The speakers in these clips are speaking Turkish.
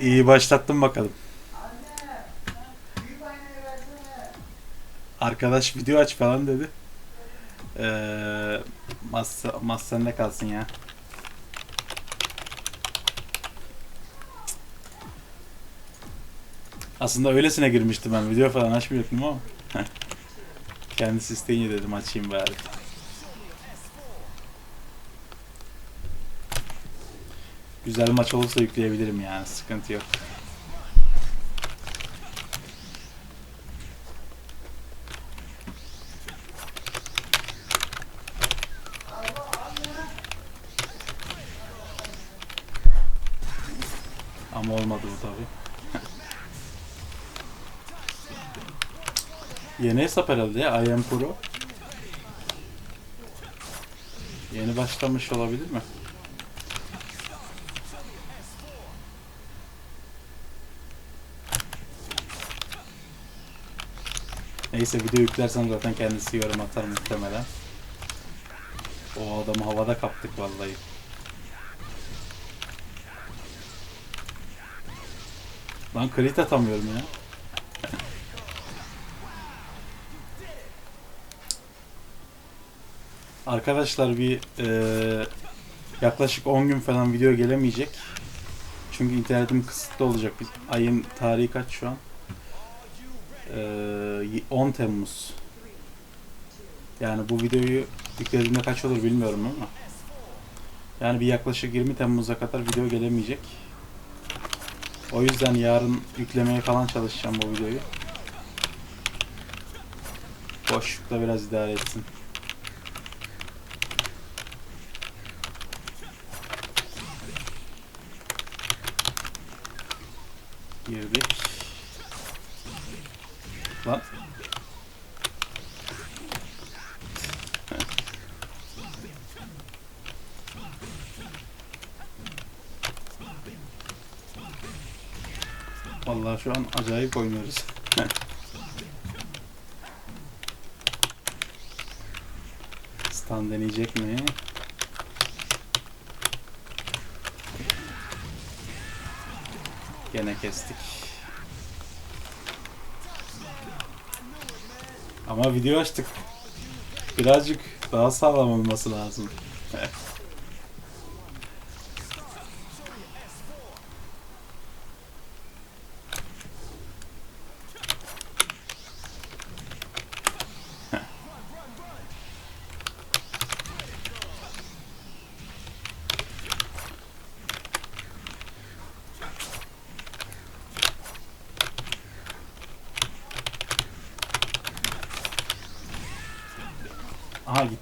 İyi başlattım bakalım. Arkadaş video aç falan dedi. Ee, masa, masa ne kalsın ya. Aslında öylesine girmiştim ben. Video falan açmayacaktım ama. Kendisi isteyince dedim açayım bari. Güzel maç olursa yükleyebilirim yani. Sıkıntı yok. Ama olmadı bu tabi. Yeni hesap herhalde ya. I Pro. Yeni başlamış olabilir mi? Neyse video yüklersem zaten kendisi yorum atar muhtemelen. O adamı havada kaptık vallahi. Lan crit atamıyorum ya. Arkadaşlar bir eee, yaklaşık 10 gün falan video gelemeyecek. Çünkü internetim kısıtlı olacak. Ayın tarihi kaç şu an? Eee, 10 Temmuz. Yani bu videoyu yüklediğimde kaç olur bilmiyorum ama. Yani bir yaklaşık 20 Temmuz'a kadar video gelemeyecek. O yüzden yarın yüklemeye falan çalışacağım bu videoyu. Boşlukta biraz idare etsin. Girdik. Lan. Vallahi şu an acayip oynuyoruz. Stun deneyecek mi? Gene kestik. Ama video açtık. Birazcık daha sağlam olması lazım.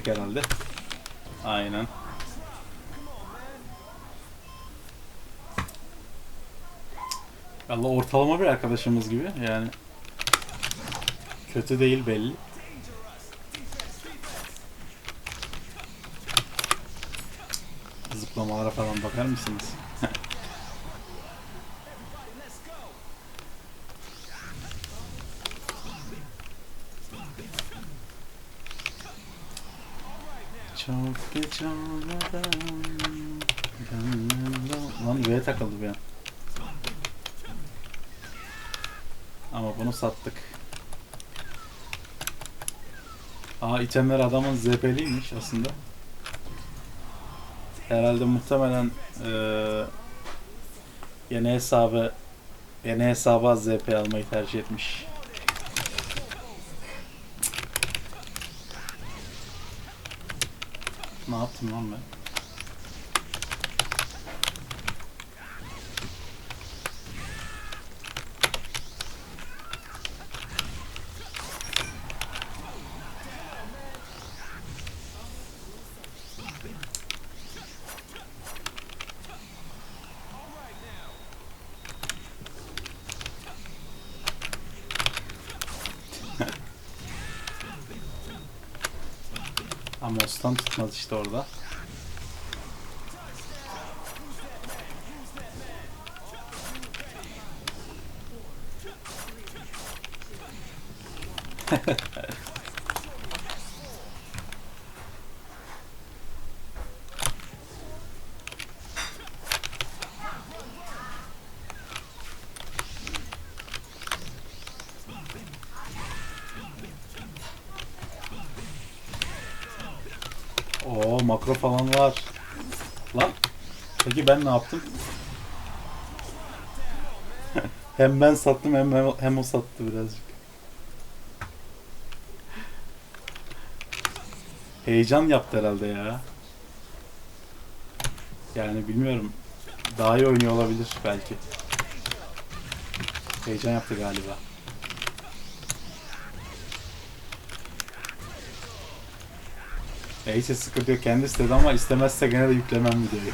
Gittik herhalde. Aynen. Valla ortalama bir arkadaşımız gibi yani. Kötü değil belli. Zıplamalara falan bakar mısınız? Çok geç olmadan gönlümde- Lan V'ye takıldı bir an. Ama bunu sattık. Aa itemler adamın ZP'liymiş aslında. Herhalde muhtemelen eee yeni hesabı yeni hesaba ZP almayı tercih etmiş. Ne yaptım lan ben? Amos'tan tutmaz işte orada. makro falan var. Lan. Peki ben ne yaptım? hem ben sattım hem, hem o sattı birazcık. Heyecan yaptı herhalde ya. Yani bilmiyorum. Daha iyi oynuyor olabilir belki. Heyecan yaptı galiba. Neyse sıkıntı yok. Kendi istedi ama istemezse gene de yüklemem videoyu.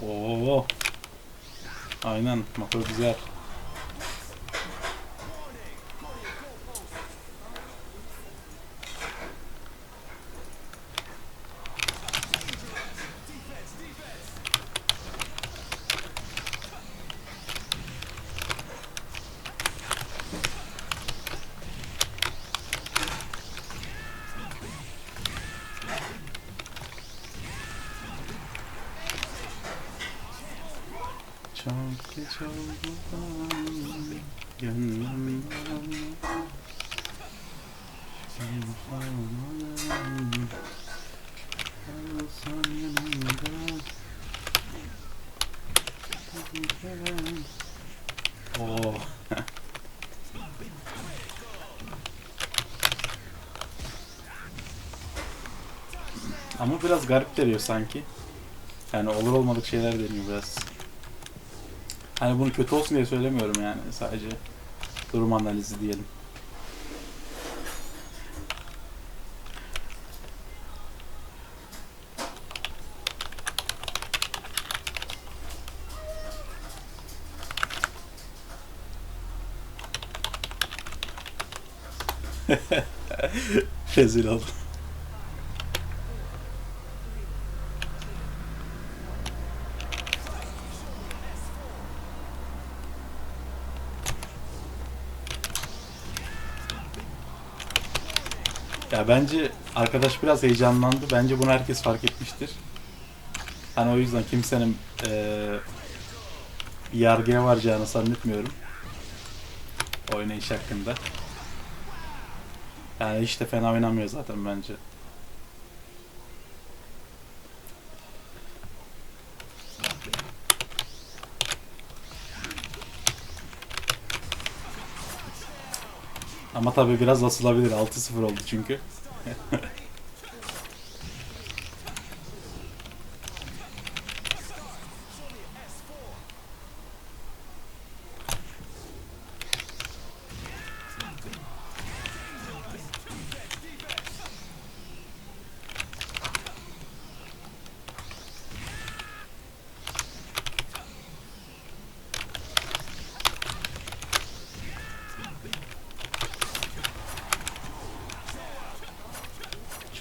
Oo. Aynen. Makro güzel. Çok. Ama biraz garip geliyor sanki. Yani olur olmadık şeyler deniyor biraz. Hani bunu kötü olsun diye söylemiyorum yani. Sadece durum analizi diyelim. Rezil oldum. Ya bence arkadaş biraz heyecanlandı. Bence bunu herkes fark etmiştir. Hani o yüzden kimsenin eee bir yargıya varacağını zannetmiyorum. Oynayış hakkında. Yani hiç de fena oynamıyor zaten bence. Ama tabii biraz asılabilir. 6-0 oldu çünkü.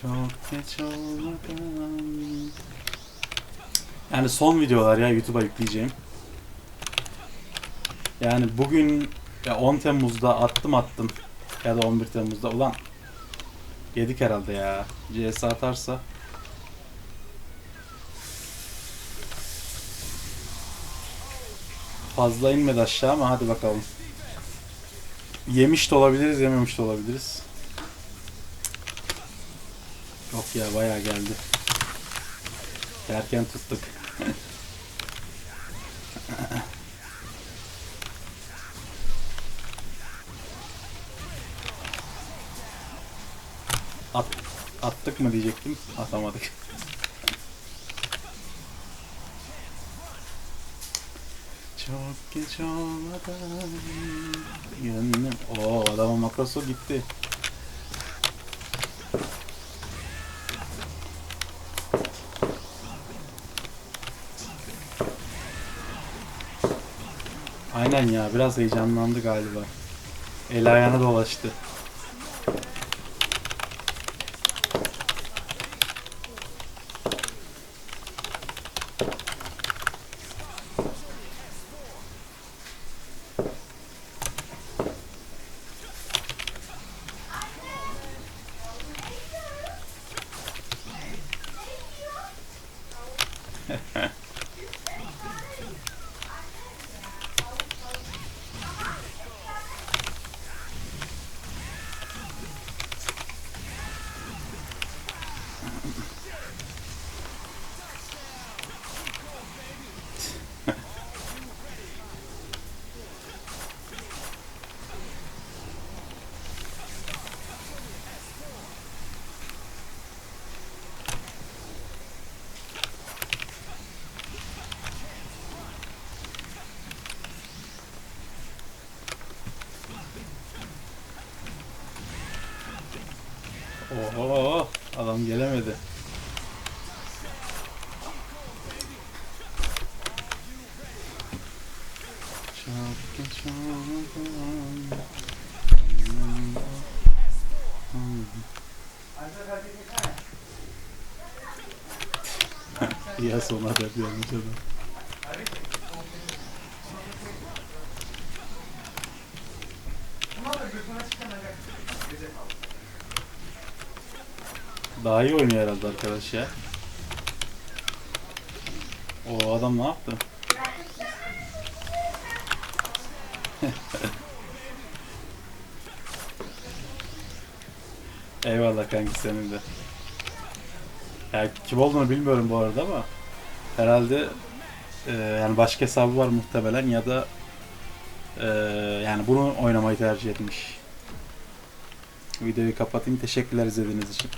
Çok geç olmadan Yani son videolar ya YouTube'a yükleyeceğim. Yani bugün ya 10 Temmuz'da attım attım ya da 11 Temmuz'da ulan yedik herhalde ya. CS atarsa fazla inmedi aşağı ama hadi bakalım. Yemiş de olabiliriz, yememiş de olabiliriz. Yok ya bayağı geldi. Derken tuttuk. At, attık mı diyecektim. Atamadık. Çok geç olmadan gönlüm... Oo adamın makrosu gitti. Aynen ya biraz heyecanlandı galiba. El ayağına dolaştı. Heh Oho adam gelemedi. Çarptı çarptı. Ya sonra da yapıyormuş adam. Daha iyi oynuyor herhalde arkadaş ya. O adam ne yaptı? Eyvallah kanki senin de. Ya kim olduğunu bilmiyorum bu arada ama herhalde e, yani başka hesabı var muhtemelen ya da e, yani bunu oynamayı tercih etmiş. Videoyu kapatayım. Teşekkürler izlediğiniz için.